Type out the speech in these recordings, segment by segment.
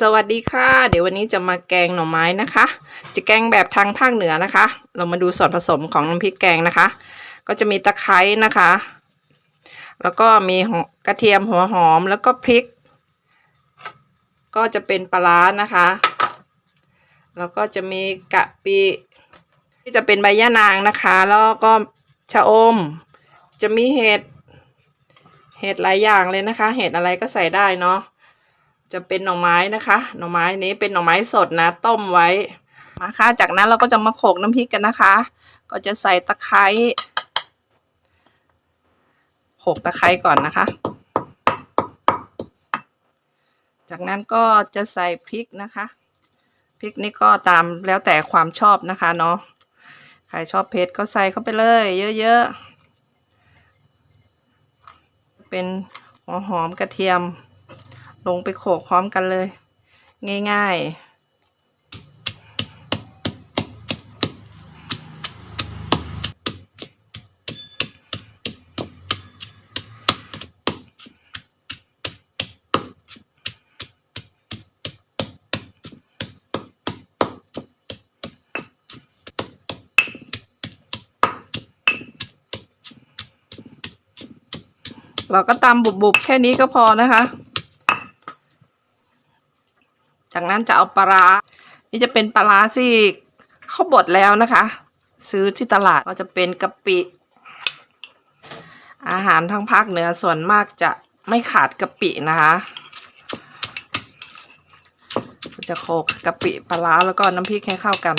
สวัสดีค่ะ เดี๋ยววันนี้จะมาแกงหน่อไม้นะคะ จะแกงแบบทางภาคเหนือนะคะ เรามาดูส่วนผสมของน้ำพริกแกงนะคะ ก็จะมีตะไคร้นะคะ แล้วก็มีกระเทียมหัวหอมแล้วก็พริก ก็จะเป็นปลาร้านะคะ แล้วก็จะมีกะปิที่จะเป็นใบย่านางนะคะ แล้วก็ชะอม จะมีเห็ดเห็ดหลายอย่างเลยนะคะ เห็ดอะไรก็ใส่ได้เนาะ จะเป็นหน่อไม้นะคะ หน่อไม้นี้เป็นหน่อไม้สดนะ ต้มไว้มาค่ะจากนั้นเราก็จะมาโขกน้ำพริกกันนะคะ ก็จะใส่ตะไคร้โขกตะไคร้ก่อนนะคะ จากนั้นก็จะใส่พริกนะคะ พริกนี่ก็ตามแล้วแต่ความชอบนะคะเนาะใครชอบเผ็ดก็ใส่เข้าไปเลย เยอะๆ เป็นหัวหอมกระเทียม ลงไปโขกพร้อมกันเลย ง่ายๆเราก็ตำบุบๆแค่นี้ก็พอนะคะ จากนั้นจะเอาปลาร้านี่จะเป็นปลาร้าที่เขาบดแล้วนะคะ ซื้อที่ตลาดก็จะเป็นกะปิ อาหารทางภาคเหนือส่วนมากจะไม่ขาดกะปินะคะจะโขกกะปิปลาร้าแล้วก็น้ำพริกให้เข้ากัน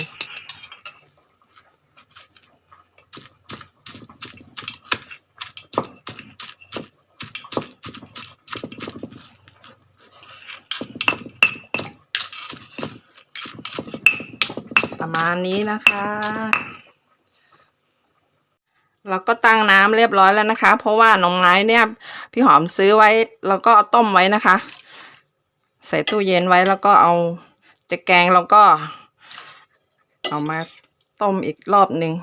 ประมาณนี้นะคะ เราก็ตั้งน้ำเรียบร้อยแล้วนะคะ เพราะว่าน่อไม้เนี่ยพี่หอมซื้อไว้แล้วก็ต้มไว้นะคะ ใส่ตู้เย็นไว้แล้วก็เอาจะแกงแล้วก็ เอามาต้มอีกรอบหนึ่ง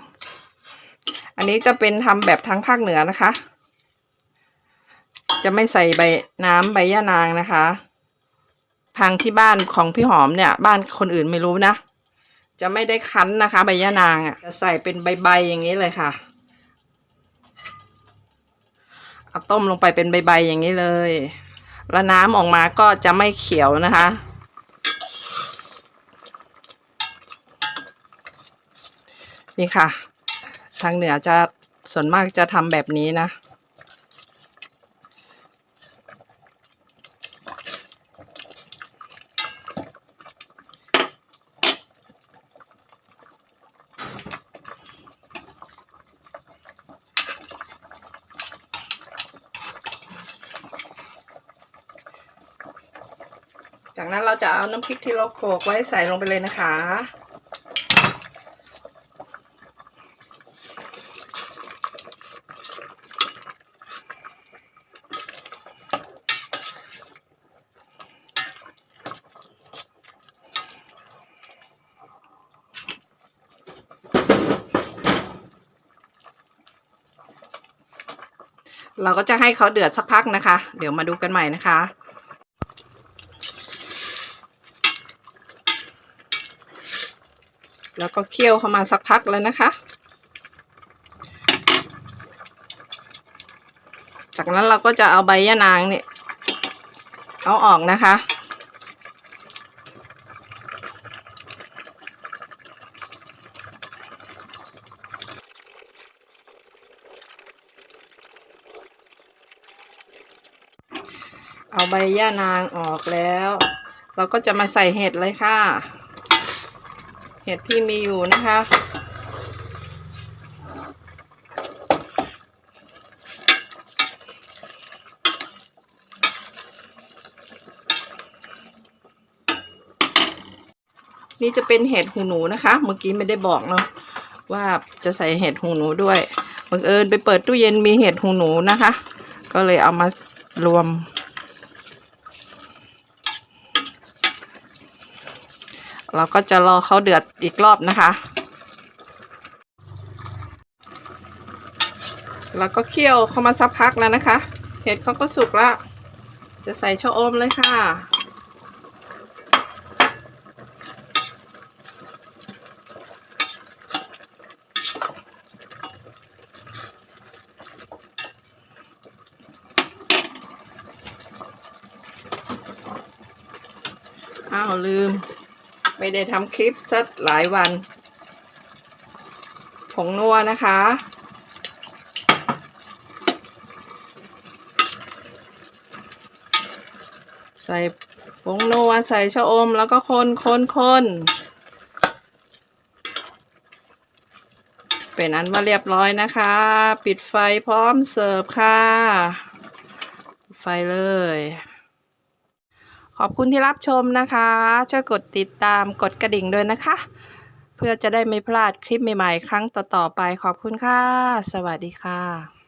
อันนี้จะเป็นทำแบบทางภาคเหนือนะคะ จะไม่ใส่ใบน้ำใบย่านางนะคะทางที่บ้านของพี่หอมเนี่ย บ้านคนอื่นไม่รู้นะ จะไม่ได้คั้นนะคะ ใบยะนางอะจะใส่เป็นใบๆอย่างนี้เลยค่ะเอาต้มลงไปเป็นใบๆอย่างนี้เลย แล้วน้ำออกมาก็จะไม่เขียวนะคะ นี่ค่ะ ทางเหนือจะส่วนมากจะทำแบบนี้นะ จากนั้นเราจะเอาน้ำพริกที่เราโขลกไว้ใส่ลงไปเลยนะคะ เราก็จะให้เขาเดือดสักพักนะคะ เดี๋ยวมาดูกันใหม่นะคะ แล้วก็เคี่ยวเข้ามาสักพักแล้วนะคะ จากนั้นเราก็จะเอาใบยะนางเนี่ยเอาออกนะคะ เอาใบย่านางออกแล้ว เราก็จะมาใส่เห็ดเลยค่ะ เห็ดที่มีอยู่นะคะ นี่จะเป็นเห็ดหูหนูนะคะ เมื่อกี้ไม่ได้บอกเนาะว่าจะใส่เห็ดหูหนูด้วยบังเอิญไปเปิดตู้เย็นมีเห็ดหูหนูนะคะ ก็เลยเอามารวม เราก็จะรอเขาเดือดอีกรอบนะคะ แล้วก็เคี่ยวเขามาสักพักแล้วนะคะ เห็ดเขาก็สุกแล้ว จะใส่ชะอมเลยค่ะอ้าวลืม ไม่ได้ทำคลิปสักหลายวัน ผงนัวนะคะ ใส่ผงนัวใส่ชะอมแล้วก็คนคนคนเป็นอันว่าเรียบร้อยนะคะ ปิดไฟพร้อมเสิร์ฟค่ะ ไฟเลย ขอบคุณที่รับชมนะคะ ช่วยกดติดตามกดกระดิ่งด้วยนะคะ เพื่อจะได้ไม่พลาดคลิปใหม่ๆ ครั้งต่อๆไปขอบคุณค่ะ สวัสดีค่ะ